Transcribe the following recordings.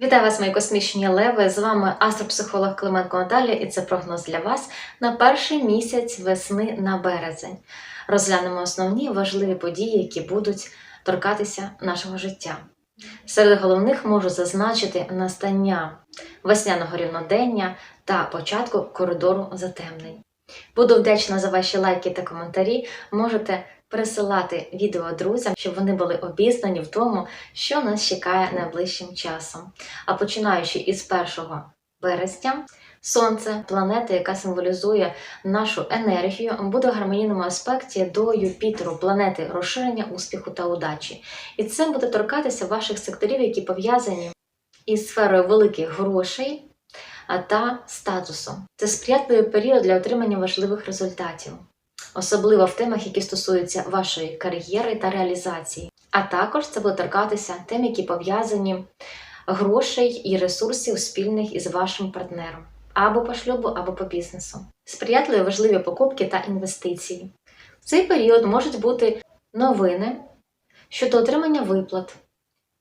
Вітаю вас, мої космічні леви! З вами астропсихолог Клименко Наталія, і це прогноз для вас на перший місяць весни на березень. Розглянемо основні важливі події, які будуть торкатися нашого життя. Серед головних можу зазначити настання весняного рівнодення та початку коридору затемнень. Буду вдячна за ваші лайки та коментарі. Можете пересилати відео друзям, щоб вони були обізнані в тому, що нас чекає найближчим часом. А починаючи із 1 березня, Сонце, планета, яка символізує нашу енергію, буде в гармонійному аспекті до Юпітеру, планети розширення успіху та удачі. І це буде торкатися ваших секторів, які пов'язані із сферою великих грошей та статусу. Це сприятливий період для отримання важливих результатів, особливо в темах, які стосуються вашої кар'єри та реалізації. А також це буде торкатися тем, які пов'язані грошей і ресурсів спільних із вашим партнером або по шлюбу, або по бізнесу. Сприятливі важливі покупки та інвестиції. В цей період можуть бути новини щодо отримання виплат,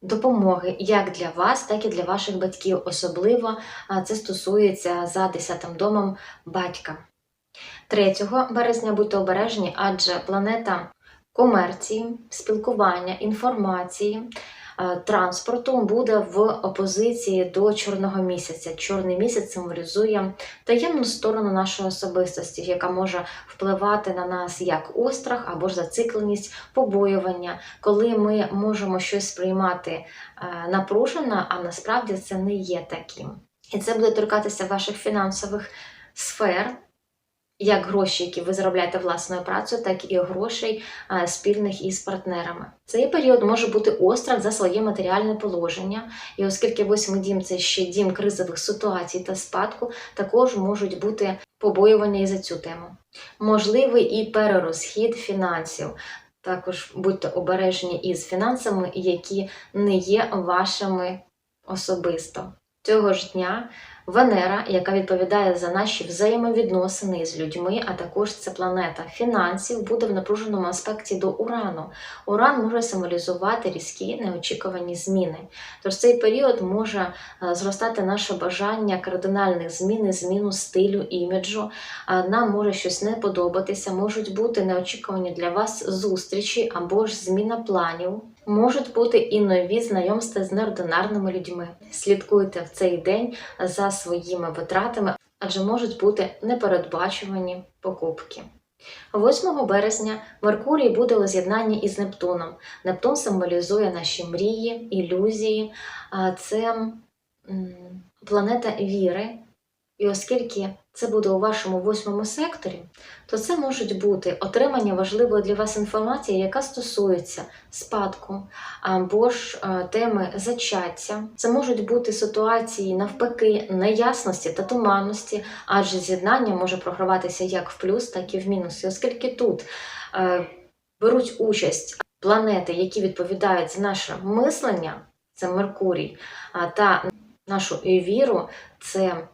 допомоги як для вас, так і для ваших батьків. Особливо це стосується за 10 домом батька. 3 березня будьте обережні, адже планета комерції, спілкування, інформації, е, транспорту буде в опозиції до чорного місяця. Чорний місяць символізує таємну сторону нашої особистості, яка може впливати на нас як острах або ж зацикленість, побоювання, коли ми можемо щось сприймати е, напружено, а насправді це не є таким. І це буде торкатися ваших фінансових сфер. Як гроші, які ви заробляєте власною працею, так і грошей спільних із партнерами. Цей період може бути острах за своє матеріальне положення, і оскільки восьмий дім це ще дім кризових ситуацій та спадку, також можуть бути побоювання і за цю тему. Можливий і перерозхід фінансів. Також будьте обережні із фінансами, які не є вашими особисто. Цього ж дня Венера, яка відповідає за наші взаємовідносини з людьми, а також це планета фінансів, буде в напруженому аспекті до Урану. Уран може символізувати різкі неочікувані зміни. Тож цей період може е, зростати наше бажання кардинальних змін, зміну стилю, іміджу. Нам може щось не подобатися, можуть бути неочікувані для вас зустрічі або ж зміна планів. Можуть бути і нові знайомства з неординарними людьми. Слідкуйте в цей день за своїми витратами, адже можуть бути непередбачувані покупки. 8 березня Меркурій буде у з'єднанні із Нептуном. Нептун символізує наші мрії, ілюзії, це планета віри. І оскільки це буде у вашому восьмому секторі, то це можуть бути отримання важливої для вас інформації, яка стосується спадку або ж е, теми зачаття. Це можуть бути ситуації навпаки неясності та туманності, адже з'єднання може програватися як в плюс, так і в мінус. І оскільки тут е, беруть участь планети, які відповідають за наше мислення, це Меркурій, та нашу віру, це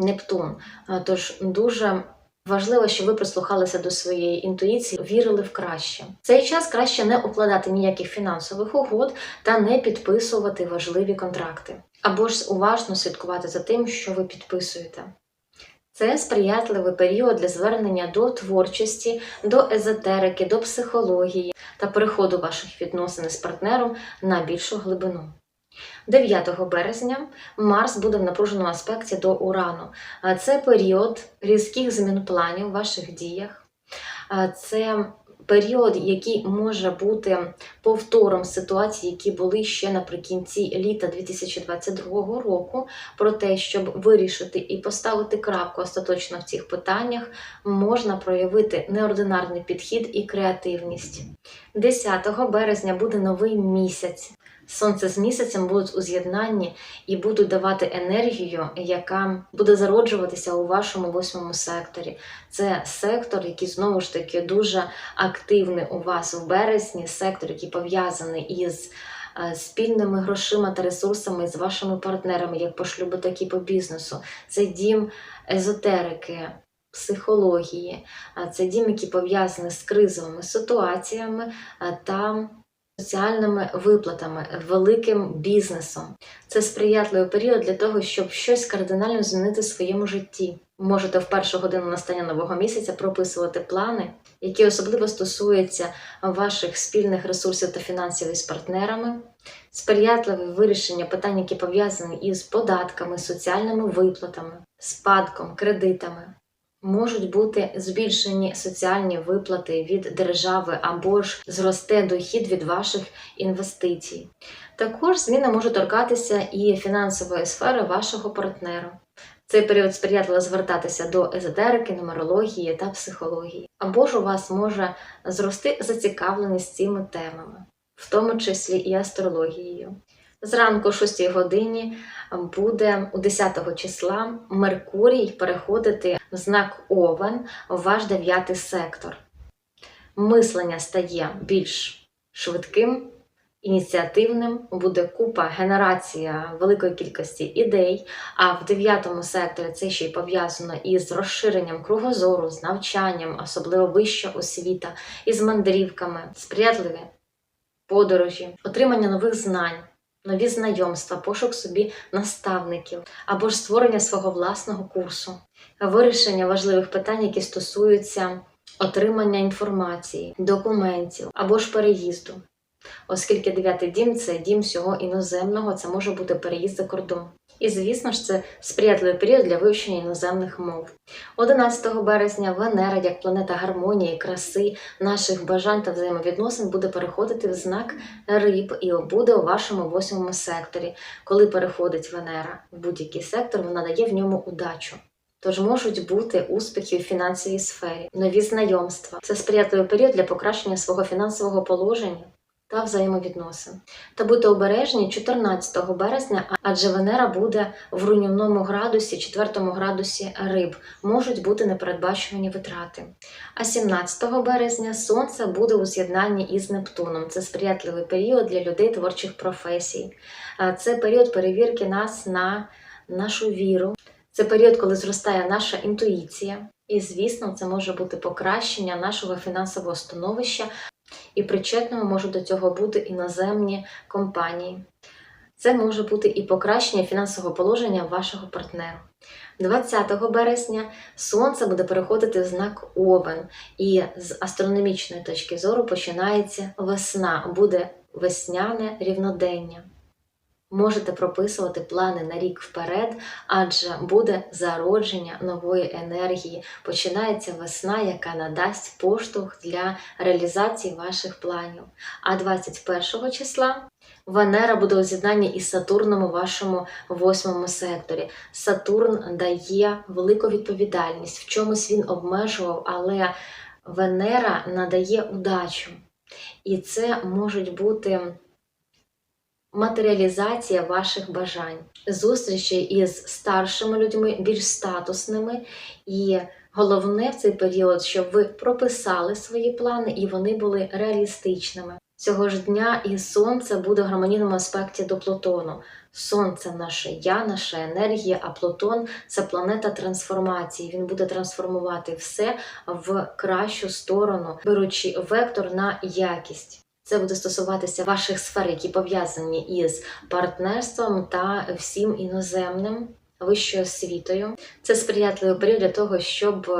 Нептун. Тож дуже важливо, щоб ви прислухалися до своєї інтуїції, вірили в краще. В цей час краще не укладати ніяких фінансових угод та не підписувати важливі контракти, або ж уважно слідкувати за тим, що ви підписуєте. Це сприятливий період для звернення до творчості, до езотерики, до психології та переходу ваших відносин з партнером на більшу глибину. 9 березня Марс буде в напруженому аспекті до Урану. Це період різких змін планів в ваших діях. Це період, який може бути повтором ситуацій, які були ще наприкінці літа 2022 року, про те, щоб вирішити і поставити крапку остаточно в цих питаннях, можна проявити неординарний підхід і креативність. 10 березня буде новий місяць. Сонце з місяцем будуть у з'єднанні і будуть давати енергію, яка буде зароджуватися у вашому восьмому секторі. Це сектор, який знову ж таки дуже активний у вас в березні, сектор, який пов'язаний із е, спільними грошима та ресурсами з вашими партнерами, як по шлюбу, так і по бізнесу. Це дім езотерики. Психології, це дім, який пов'язаний з кризовими ситуаціями та соціальними виплатами, великим бізнесом. Це сприятливий період для того, щоб щось кардинально змінити в своєму житті. Можете в першу годину настання нового місяця прописувати плани, які особливо стосуються ваших спільних ресурсів та фінансів із партнерами, сприятливе вирішення питань, які пов'язані із податками, соціальними виплатами, спадком, кредитами. Можуть бути збільшені соціальні виплати від держави або ж зросте дохід від ваших інвестицій. Також зміни можуть торкатися і фінансової сфери вашого партнера. Цей період сприятливо звертатися до езотерики, нумерології та психології. Або ж у вас може зрости зацікавленість цими темами, в тому числі і астрологією. Зранку о 6 годині буде у 10 числа Меркурій переходити в знак Овен в ваш дев'ятий сектор. Мислення стає більш швидким, ініціативним, буде купа генерація великої кількості ідей. А в дев'ятому секторі це ще й пов'язано із розширенням кругозору, з навчанням, особливо вища освіта, із мандрівками, сприятливі подорожі, отримання нових знань. Нові знайомства, пошук собі наставників або ж створення свого власного курсу, вирішення важливих питань, які стосуються отримання інформації, документів або ж переїзду. Оскільки дев'ятий дім це дім всього іноземного, це може бути переїзд за кордон. І, звісно ж, це сприятливий період для вивчення іноземних мов. 11 березня Венера, як планета гармонії, краси, наших бажань та взаємовідносин, буде переходити в знак риб і буде у вашому восьмому секторі. Коли переходить Венера в будь-який сектор, вона дає в ньому удачу. Тож можуть бути успіхи в фінансовій сфері, нові знайомства. Це сприятливий період для покращення свого фінансового положення та взаємовідносин. Та будьте обережні 14 березня, адже Венера буде в руйнівному градусі, 4 градусі риб, можуть бути непередбачувані витрати. А 17 березня Сонце буде у з'єднанні із Нептуном. Це сприятливий період для людей творчих професій. Це період перевірки нас на нашу віру. Це період, коли зростає наша інтуїція. І, звісно, це може бути покращення нашого фінансового становища, і причетними можуть до цього бути іноземні компанії. Це може бути і покращення фінансового положення вашого партнера. 20 березня Сонце буде переходити в знак Овен, і з астрономічної точки зору починається весна, буде весняне рівнодення. Можете прописувати плани на рік вперед, адже буде зародження нової енергії. Починається весна, яка надасть поштовх для реалізації ваших планів. А 21 числа Венера буде у з'єднанні із Сатурном у вашому восьмому секторі. Сатурн дає велику відповідальність, в чомусь він обмежував, але Венера надає удачу. І це можуть бути матеріалізація ваших бажань, зустрічі із старшими людьми, більш статусними. І головне в цей період, щоб ви прописали свої плани і вони були реалістичними. Цього ж дня і сонце буде в гармонійному аспекті до Плутону. Сонце наше я, наша енергія, а Плутон це планета трансформації. Він буде трансформувати все в кращу сторону, беручи вектор на якість. Це буде стосуватися ваших сфер, які пов'язані із партнерством та всім іноземним. Вищою освітою це сприятливий період для того, щоб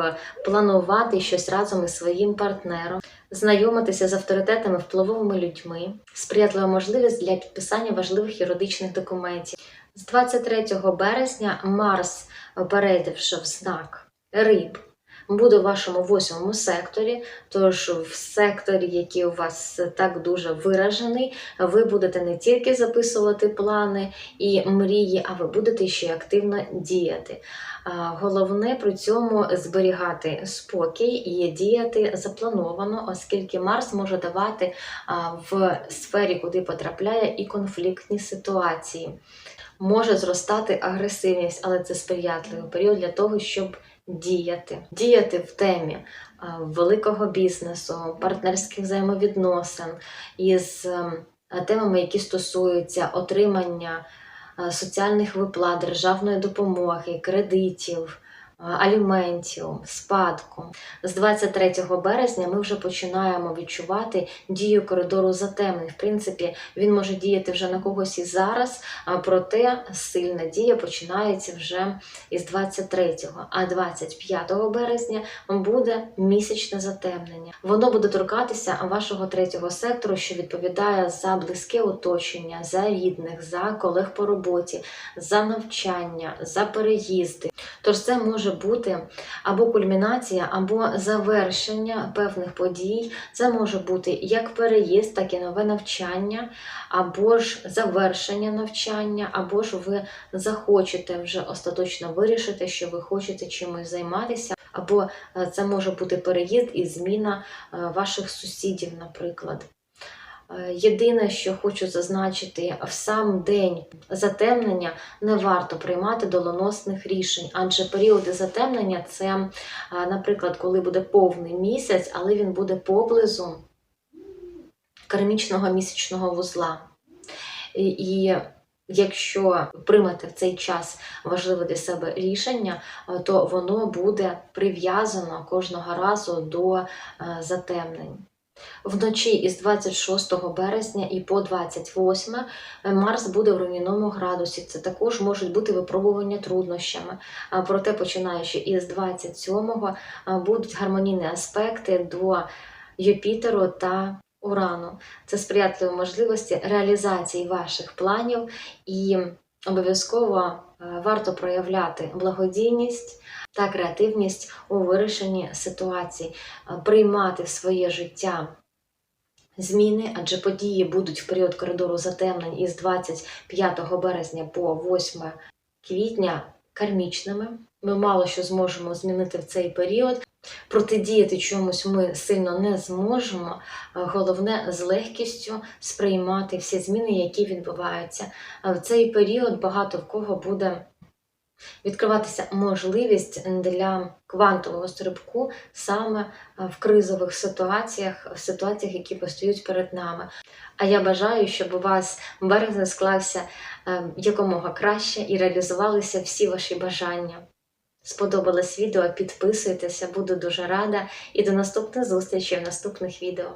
планувати щось разом із своїм партнером, знайомитися з авторитетами, впливовими людьми, сприятлива можливість для підписання важливих юридичних документів. З 23 березня Марс перейде в знак риб буде у вашому восьмому секторі. Тож в секторі, який у вас так дуже виражений, ви будете не тільки записувати плани і мрії, а ви будете ще активно діяти. Головне при цьому зберігати спокій і діяти заплановано, оскільки Марс може давати в сфері, куди потрапляє, і конфліктні ситуації. Може зростати агресивність, але це сприятливий період для того, щоб діяти, діяти в темі великого бізнесу, партнерських взаємовідносин із ем, темами, які стосуються отримання соціальних виплат, державної допомоги, кредитів, аліментів, спадку. З 23 березня ми вже починаємо відчувати дію коридору затемнень. В принципі, він може діяти вже на когось і зараз, проте сильна дія починається вже із 23-го. А 25 березня буде місячне затемнення. Воно буде торкатися вашого третього сектору, що відповідає за близьке оточення, за рідних, за колег по роботі, за навчання, за переїзди. Тож це може бути або кульмінація, або завершення певних подій. Це може бути як переїзд, так і нове навчання, або ж завершення навчання, або ж ви захочете вже остаточно вирішити, що ви хочете чимось займатися, або е, це може бути переїзд і зміна е, ваших сусідів, наприклад. Е, Єдине, що хочу зазначити, в сам день затемнення не варто приймати доленосних рішень, адже періоди затемнення це, е, наприклад, коли буде повний місяць, але він буде поблизу кармічного місячного вузла. І, якщо приймете в цей час важливе для себе рішення, е, то воно буде прив'язано кожного разу до затемнень. Вночі із 26 березня і по 28 Марс буде в руйнівному градусі. Це також можуть бути випробування труднощами. Проте, починаючи із 27-го, будуть гармонійні аспекти до Юпітеру та Урану. Це сприятливі можливості реалізації ваших планів і обов'язково е, варто проявляти благодійність та креативність у вирішенні ситуацій, е, приймати в своє життя зміни, адже події будуть в період коридору затемнень із 25 березня по 8 квітня кармічними. Ми мало що зможемо змінити в цей період. Протидіяти чомусь ми сильно не зможемо. Е, Головне з легкістю сприймати всі зміни, які відбуваються. В цей період багато в кого буде відкриватися можливість для квантового стрибку саме е, в кризових ситуаціях, в ситуаціях, які постають перед нами. А я бажаю, щоб у вас березень склався е, якомога краще і реалізувалися всі ваші бажання. Сподобалось відео, підписуйтеся, буду дуже рада. І до наступних зустрічей в наступних відео.